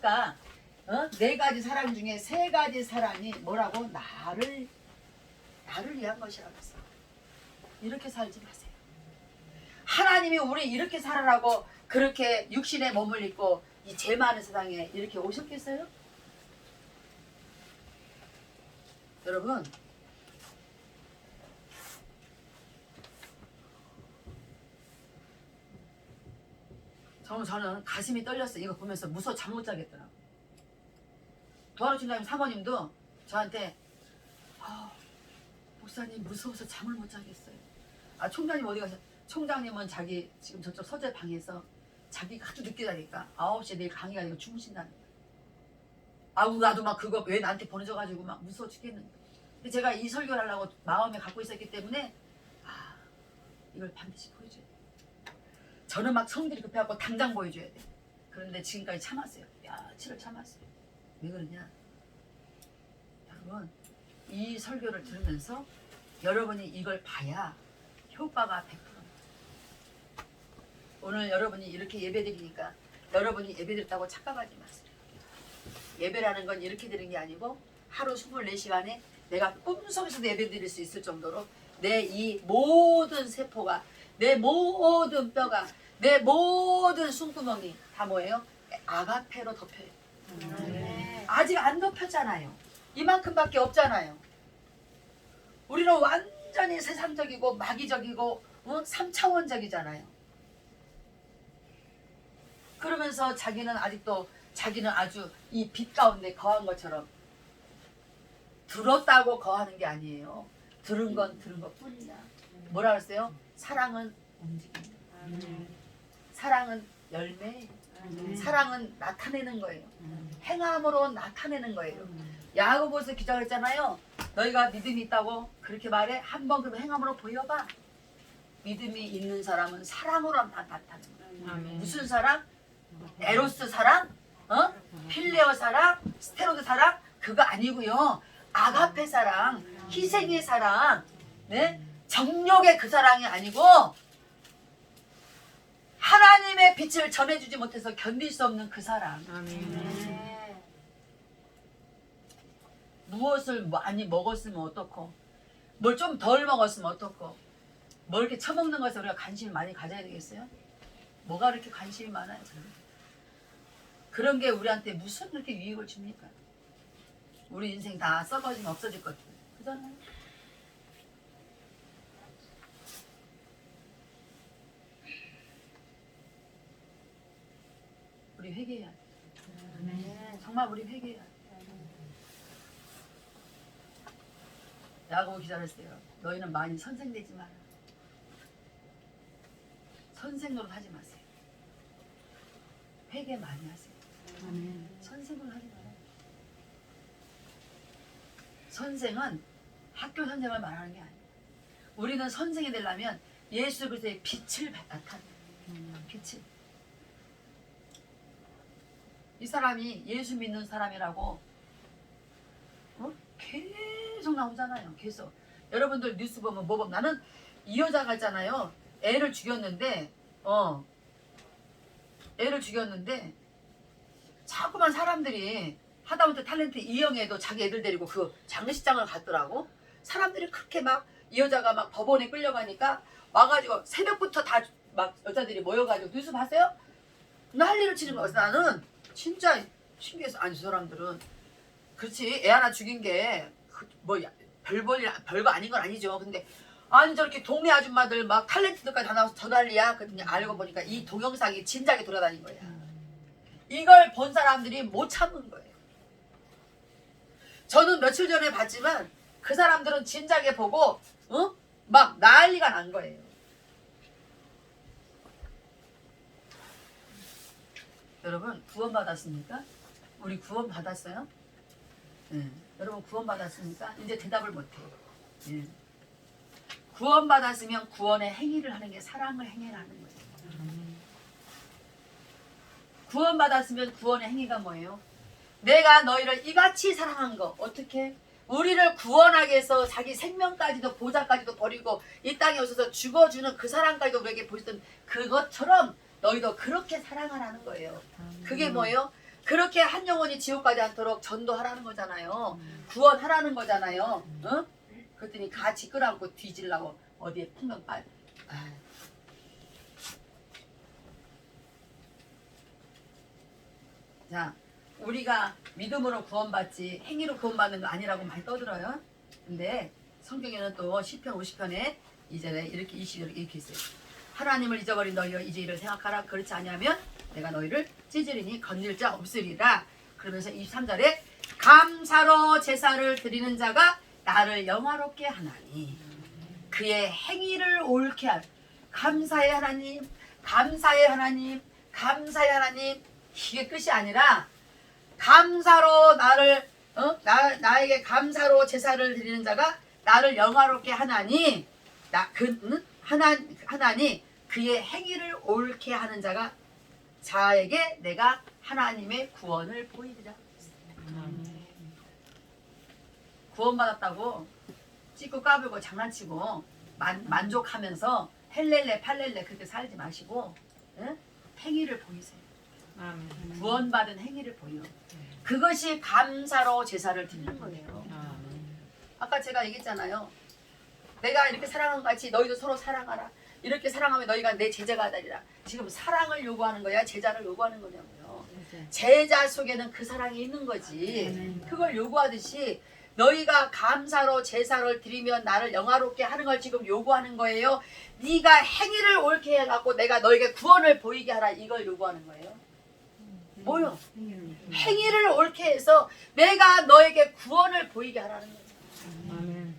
아까 어? 네 가지 사랑 중에 세 가지 사랑이 뭐라고 나를 나를 위한 것이라고 했어. 이렇게 살지 마세요. 하나님이 우리 이렇게 살아라고 그렇게 육신에 몸을 입고 이 죄 많은 세상에 이렇게 오셨겠어요? 여러분 정말 저는 가슴이 떨렸어요. 이거 보면서 무서워 잠 못 자겠더라고. 중장님 사모님도 저한테 아, 목사님 무서워서 잠을 못 자겠어요. 아 총장님 어디 가서 총장님은 자기 지금 저쪽 서재 방에서 자기가 아주 늦게 자니까 9시에 내일 강의가 아니고 주무신다는. 아우 나도 막 그거 왜 나한테 보내줘가지고 막 무서워 죽겠는 거예요. 근데 제가 이 설교를 하려고 마음에 갖고 있었기 때문에 아 이걸 반드시. 저는 막 성질이 급해갖고 당장 보여줘야 돼. 그런데 지금까지 참았어요. 며칠을 참았어요. 왜 그러냐? 여러분 이 설교를 들으면서 여러분이 이걸 봐야 효과가 100%입니다. 오늘 여러분이 이렇게 예배드리니까 여러분이 예배드렸다고 착각하지 마세요. 예배라는 건 이렇게 드리는 게 아니고 하루 24시간에 내가 꿈속에서도 예배드릴 수 있을 정도로 내 이 모든 세포가 내 모든 뼈가 내 모든 숨구멍이 다 뭐예요? 아가페로 덮여요. 아직 안 덮였잖아요. 이만큼밖에 없잖아요. 우리는 완전히 세상적이고 마귀적이고 어? 3차원적이잖아요. 그러면서 자기는 아직도 자기는 아주 이 빛 가운데 거한 것처럼 들었다고 거하는 게 아니에요. 들은 건 들은 것 뿐이야. 뭐라 그랬어요? 사랑은 움직인다. 사랑은 열매. 사랑은 나타내는 거예요. 행함으로 나타내는 거예요. 야고보서 기자했잖아요. 너희가 믿음이 있다고 그렇게 말해 한번 그럼 행함으로 보여봐. 믿음이 있는 사람은 사랑으로 나- 나타내는 거예요. 무슨 사랑? 에로스 사랑? 어? 필레어 사랑? 스테로드 사랑? 그거 아니고요. 아가페 사랑, 희생의 사랑, 네? 정욕의 그 사랑이 아니고 하나님의 빛을 전해주지 못해서 견딜 수 없는 그 사랑. 무엇을 많이 먹었으면 어떻고, 뭘 좀 덜 먹었으면 어떻고, 뭘 이렇게 처먹는 것에 우리가 관심을 많이 가져야 되겠어요? 뭐가 그렇게 관심이 많아요, 저는? 그런 게 우리한테 무슨 그렇게 유익을 줍니까? 우리 인생 다 썩어지면 없어질 것들. 그잖아요. 우리 회개해야 돼. 정말 우리 회개해야 돼. 야고보 기다렸어요. 너희는 많이 선생되지 마라. 선생 노릇 하지 마세요. 회개 많이 하세요. 선생을 하지 마라. 선생은 학교 선생을 말하는 게 아니에요. 우리는 선생이 되려면 예수 그리스도의 빛을 나타내. 빛을. 이 사람이 예수 믿는 사람이라고 어? 계속 나오잖아요. 계속. 여러분들 뉴스 보면 뭐 보면 나는 이 여자가 있잖아요. 애를 죽였는데 어 애를 죽였는데 자꾸만 사람들이 하다못해 탤런트 이영애도 자기 애들 데리고 그 장례식장을 갔더라고. 사람들이 그렇게 막 이 여자가 막 법원에 끌려가니까 와가지고 새벽부터 다 막 여자들이 모여가지고 뉴스 봤어요? 난리를 치는 거야. 나는 진짜 신기해서 아니 저 사람들은 그렇지 애 하나 죽인 게뭐 별볼 별거 아닌 건 아니죠. 근데 아니 저렇게 동네 아줌마들 막 탤런트들까지 다 나와서 더 난리야. 그랬더니 알고 보니까 이 동영상이 진작에 돌아다닌 거야. 이걸 본 사람들이 못 참은 거예요. 저는 며칠 전에 봤지만 그 사람들은 진작에 보고 어? 막 난리가 난 거예요. 여러분 구원 받았습니까? 우리 구원 받았어요? 네. 여러분 구원 받았습니까? 이제 대답을 못해요. 예. 구원 받았으면 구원의 행위를 하는 게 사랑을 행위라는 거예요. 구원 받았으면 구원의 행위가 뭐예요? 내가 너희를 이같이 사랑한 거 어떻게? 우리를 구원하기 위해서 자기 생명까지도 보좌까지도 버리고 이 땅에 오셔서 죽어주는 그 사랑까지도 우리에게 보였던 그것처럼 너희도 그렇게 사랑하라는 거예요. 그게 뭐예요? 그렇게 한 영혼이 지옥 가지 않도록 전도하라는 거잖아요. 구원하라는 거잖아요. 응? 그랬더니 같이 끌어안고 뒤질라고 어디에 빠. 아. 자, 우리가 믿음으로 구원받지 행위로 구원받는 거 아니라고 많이 떠들어요. 근데 성경에는 또 시편 50편에 이절에 이렇게 20절에 이렇게 있어요. 하나님을 잊어버린 너희여 이제 이를 생각하라. 그렇지 아니하면 내가 너희를 찢으리니 건질 자 없으리라. 그러면서 23절에 감사로 제사를 드리는 자가 나를 영화롭게 하나니 그의 행위를 옳게 할 감사의 하나님 감사의 하나님 감사의 하나님 이게 끝이 아니라 감사로 나를 어? 나, 나에게 감사로 제사를 드리는 자가 나를 영화롭게 하나니 나그 응? 하나 하나니 그의 행위를 옳게 하는 자가 자에게 내가 하나님의 구원을 보이리라. 구원받았다고 찍고 까불고 장난치고 만, 만족하면서 헬렐레 팔렐레 그렇게 살지 마시고 응? 행위를 보이세요. 아멘. 구원받은 행위를 보여. 그것이 감사로 제사를 드리는 거예요. 아까 제가 얘기했잖아요. 내가 이렇게 사랑한 같이 너희도 서로 사랑하라. 이렇게 사랑하면 너희가 내 제자가 되리라. 지금 사랑을 요구하는 거야? 제자를 요구하는 거냐고요. 제자 속에는 그 사랑이 있는 거지. 그걸 요구하듯이 너희가 감사로 제사를 드리면 나를 영화롭게 하는 걸 지금 요구하는 거예요. 네가 행위를 옳게 해갖고 내가 너에게 구원을 보이게 하라 이걸 요구하는 거예요. 뭐요? 행위를 옳게 해서 내가 너에게 구원을 보이게 하라는 거죠. 아멘.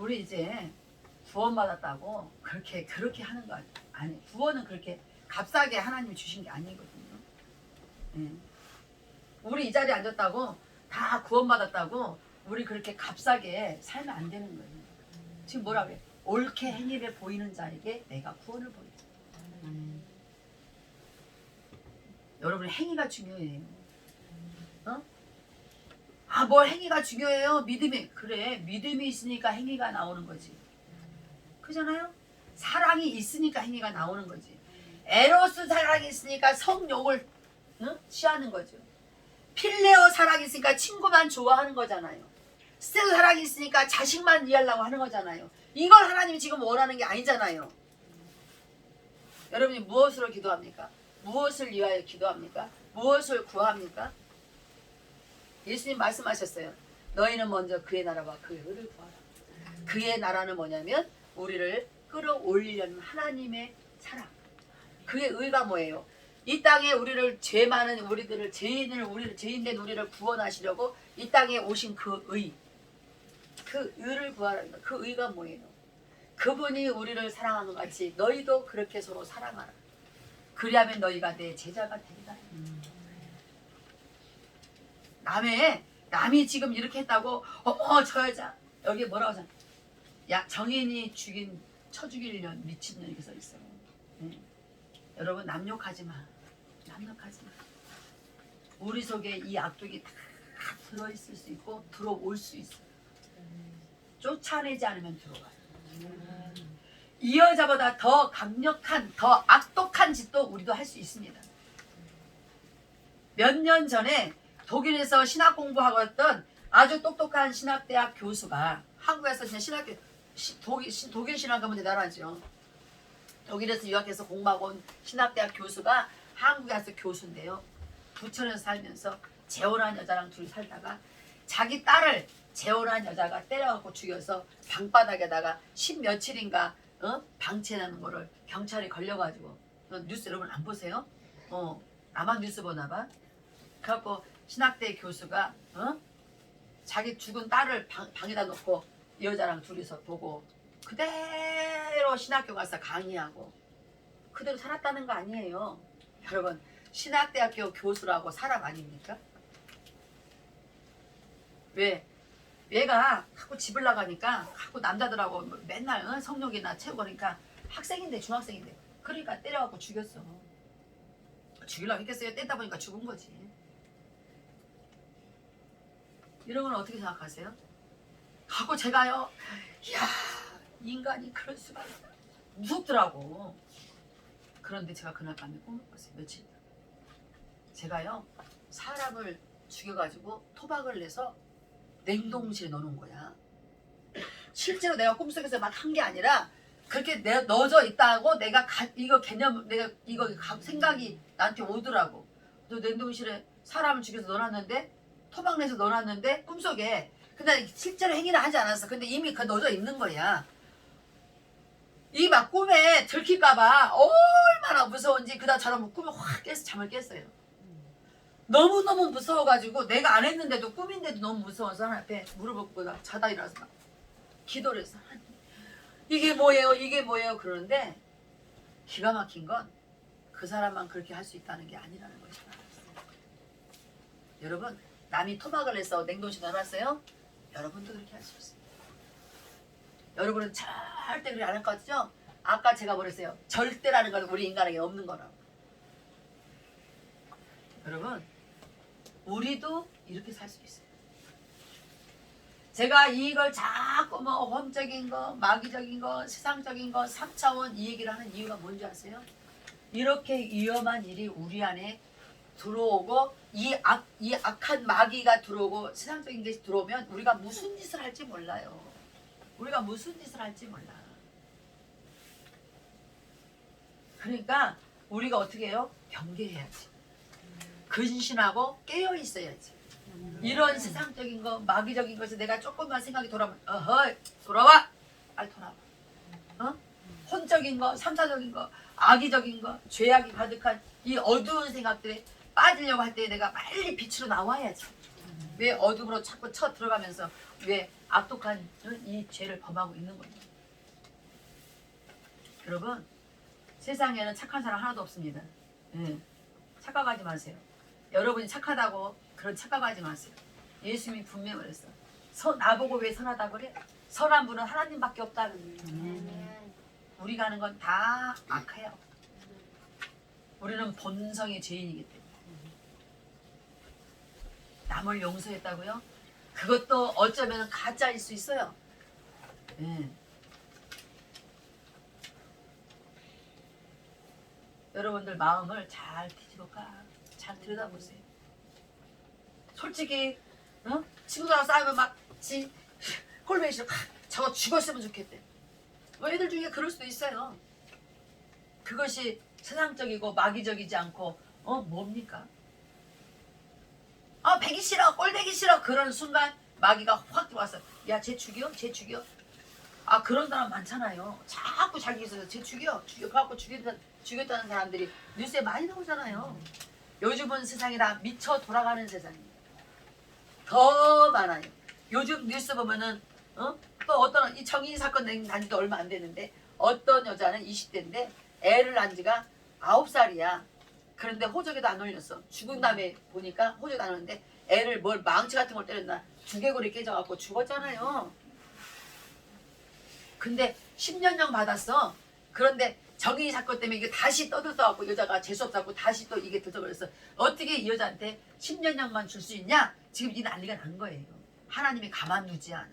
우리 이제 구원 받았다고 그렇게 그렇게 하는 거 아니 구원은 그렇게 값싸게 하나님이 주신 게 아니거든요. 예. 우리 이 자리에 앉았다고 다 구원 받았다고 우리 그렇게 값싸게 살면 안 되는 거예요. 지금 뭐라 그래? 옳게 행위를 보이는 자에게 내가 구원을 보이자. 아멘. 여러분 행위가 중요해요. 어? 아, 뭘 행위가 중요해요? 믿음이 그래. 믿음이 있으니까 행위가 나오는 거지. 그잖아요? 사랑이 있으니까 행위가 나오는 거지. 에로스 사랑이 있으니까 성욕을 응? 취하는 거죠. 필레오 사랑이 있으니까 친구만 좋아하는 거잖아요. 스텔 사랑이 있으니까 자식만 이해하려고 하는 거잖아요. 이걸 하나님이 지금 원하는 게 아니잖아요. 여러분이 무엇으로 기도합니까? 무엇을 위하여 기도합니까? 무엇을 구합니까? 예수님 말씀하셨어요. 너희는 먼저 그의 나라와 그의 의를 구하라. 그의 나라는 뭐냐면 우리를 끌어올리려는 하나님의 사랑. 그의 의가 뭐예요? 이 땅에 우리를 죄 많은 우리들을 죄인을 우리를 죄인된 우리를 구원하시려고 이 땅에 오신 그 의. 그 의를 구하라. 그 의가 뭐예요? 그분이 우리를 사랑한 것 같이 너희도 그렇게 서로 사랑하라. 그리하면 너희가 내 제자가 되리라. 남의 남이 지금 이렇게 했다고 어머 저 여자 여기 뭐라고 하잖아. 야 정인이 죽인 쳐 죽이려는 미친년 이렇게 써 있어요. 네. 여러분 남욕하지 마. 남욕하지 마. 우리 속에 이 악독이 다 들어 있을 수 있고 들어올 수 있어. 요 쫓아내지 않으면 들어가요. 이 여자보다 더 강력한, 더 악독한 짓도 우리도 할 수 있습니다. 몇 년 전에 독일에서 신학 공부하고 있던 아주 똑똑한 신학대학 교수가 한국에서 그냥 신학교, 시- 독일, 시- 독일 신학 가면 대단하죠. 독일에서 유학해서 공부하고 온 신학대학 교수가 한국에 와서 교수인데요. 부천에서 살면서 재혼한 여자랑 둘이 살다가 자기 딸을 재혼한 여자가 때려갖고 죽여서 방바닥에다가 십 며칠인가 어? 방치해놓은 거를 경찰에 걸려가지고 어, 뉴스 여러분 안 보세요? 어 나만 뉴스 보나 봐. 그래갖고 신학대 교수가 어? 자기 죽은 딸을 방, 방에다 놓고 이 여자랑 둘이서 보고 그대로 신학교 가서 강의하고 그대로 살았다는 거 아니에요. 여러분 신학대학교 교수라고 사람 아닙니까? 왜? 얘가 자꾸 집을 나가니까 자꾸 남자들하고 맨날 어? 성욕이나 채우고 그러니까 학생인데 중학생인데 그러니까 때려갖고 죽였어. 죽이려고 했겠어요? 떼다 보니까 죽은 거지. 이런 건 어떻게 생각하세요? 갖고 제가요, 이야 인간이 그럴 수가 있나 무섭더라고. 그런데 제가 그날 밤에 꿈을 꿨어요. 며칠. 제가요 사람을 죽여가지고 토박을 내서 냉동실에 넣어놓은 거야. 실제로 내가 꿈속에서 막 한 게 아니라 그렇게 내 넣어져 있다고 내가 가, 이거 개념 내가 이거 가- 생각이 나한테 오더라고. 너 냉동실에 사람을 죽여서 넣어놨는데 토막 내서 넣어놨는데 꿈속에 근데 실제로 행위는 하지 않았어. 근데 이미 그 넣어져 있는 거야. 이 막 꿈에 들킬까봐 얼마나 무서운지 그다처럼 꿈에 확 깨서 잠을 깼어요. 너무너무 무서워가지고 내가 안 했는데도 꿈인데도 너무 무서워서 하나님 앞에 무릎을 꿇고 나 자다 일어나서 막 기도를. 하나님, 이게 뭐예요? 이게 뭐예요? 그러는데 기가 막힌 건 그 사람만 그렇게 할 수 있다는 게 아니라는 것이 알았어요. 여러분 남이 토막을 내서 냉동실에 넣어놨어요? 여러분도 그렇게 할 수 있어요. 여러분은 절대 그렇게 안할것 같죠? 아까 제가 뭐랬어요? 절대라는 건 우리 인간에게 없는 거라고. 여러분, 우리도 이렇게 살 수 있어요. 제가 이걸 자꾸 뭐 혼적인 거, 마귀적인 거, 세상적인 거, 3차원 이 얘기를 하는 이유가 뭔지 아세요? 이렇게 위험한 일이 우리 안에 들어오고 이, 악, 이 악한 마귀가 들어오고 세상적인 것이 들어오면 우리가 무슨 짓을 할지 몰라요. 우리가 무슨 짓을 할지 몰라. 그러니까 우리가 어떻게 해요? 경계해야지. 근신하고 깨어 있어야지. 이런 세상적인 거, 마귀적인 것에 내가 조금만 생각이 돌아오면, 어허, 돌아와! 빨리 돌아와. 어? 혼적인 거, 삼사적인 거, 악의적인 거, 죄악이 가득한 이 어두운 생각들에 빠지려고 할 때 내가 빨리 빛으로 나와야지. 왜 어둠으로 자꾸 쳐 들어가면서 왜 악독한 이 죄를 범하고 있는 거예요. 여러분, 세상에는 착한 사람 하나도 없습니다. 예. 착각하지 마세요. 여러분이 착하다고 그런 착각하지 마세요. 예수님이 분명히 그랬어. 서, 나보고 왜 선하다고 그래? 선한 분은 하나님밖에 없다는 거예요. 우리가 하는 건 다 악해요. 우리는 본성의 죄인이기 때문에. 남을 용서했다고요? 그것도 어쩌면 가짜일 수 있어요. 예. 여러분들 마음을 잘 뒤집어가. 잘 들여다보세요. 솔직히 어? 친구들하고 싸우면 막 지, 꼴보기 싫어. 아, 저거 죽었으면 좋겠대. 뭐 애들 중에 그럴 수도 있어요. 그것이 세상적이고 마귀적이지 않고 어 뭡니까? 아 배기 싫어 꼴 배기 싫어. 그런 순간 마귀가 확 들어와서 야쟤 죽여? 쟤 죽여? 아 그런 사람 많잖아요. 자꾸 자기 있어서 쟤 죽여? 죽여. 갖고 죽였다, 죽였다는 사람들이 뉴스에 많이 나오잖아요. 요즘은 세상이 다 미쳐 돌아가는 세상입니다. 더 많아요. 요즘 뉴스 보면은 어? 또 어떤 이 정의 사건 난 지도 얼마 안 됐는데 어떤 여자는 20대인데 애를 낳은 지가 9살이야. 그런데 호적에도 안 올렸어. 죽은 다음에 보니까 호적에도 안 올렸는데 애를 뭘 망치 같은 걸 때렸나 두개골이 깨져갖고 죽었잖아요. 근데 10년형 받았어. 그런데 정의 사건 때문에 이게 다시 떠들어갖고 여자가 재수 없다고 다시 또 이게 들어버렸어. 어떻게 이 여자한테 10년형만 줄 수 있냐? 지금 이 난리가 난 거예요. 하나님이 가만두지 않아.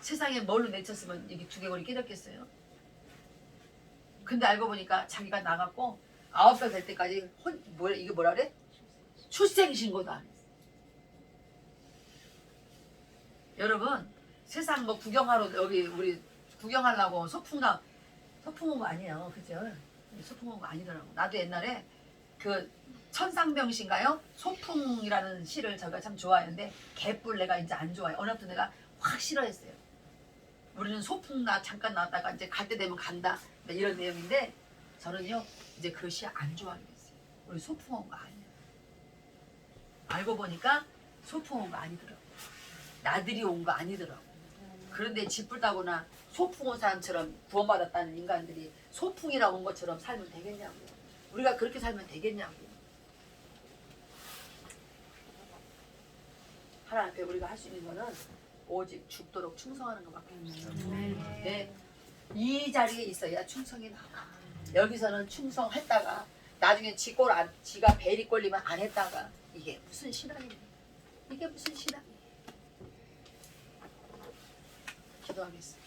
세상에 뭘로 내쳤으면 이게 두개골이 깨졌겠어요? 근데 알고 보니까 자기가 나갔고 아홉 살 될 때까지 혼 뭐야 이게 뭐라 그래? 출생 신고도 안 했어. 여러분 세상 뭐 구경하러 여기 우리 구경하려고 소풍 가 소풍 온 거 아니에요, 그죠? 소풍 온 거 아니더라고. 나도 옛날에 그 천상병신가요? 소풍이라는 시를 제가 참 좋아했는데 개뿔 내가 이제 안 좋아해. 어느 날 내가 확 싫어했어요. 우리는 소풍 나 잠깐 나왔다가 이제 갈 때 되면 간다 네, 이런 내용인데 저는요 이제 그시안 좋아하게 됐어요. 우리 소풍 온거 아니야. 알고 보니까 소풍 온거 아니더라고. 나들이 온 거 아니더라고. 그런데 짓불다거나 소풍 온 사람처럼 구원받았다는 인간들이 소풍이라 온 것처럼 살면 되겠냐고요. 우리가 그렇게 살면 되겠냐고요. 하나님 앞에 우리가 할 수 있는 거는 오직 죽도록 충성하는 것밖에 없어요. 네. 이 자리에 있어야 충성이 나와. 여기서는 충성했다가 나중에 지꼴 안, 지가 벨이 꼴리면 안 했다가 이게 무슨 신앙이에요? 이게 무슨 신앙이에요? 기도하겠습니다.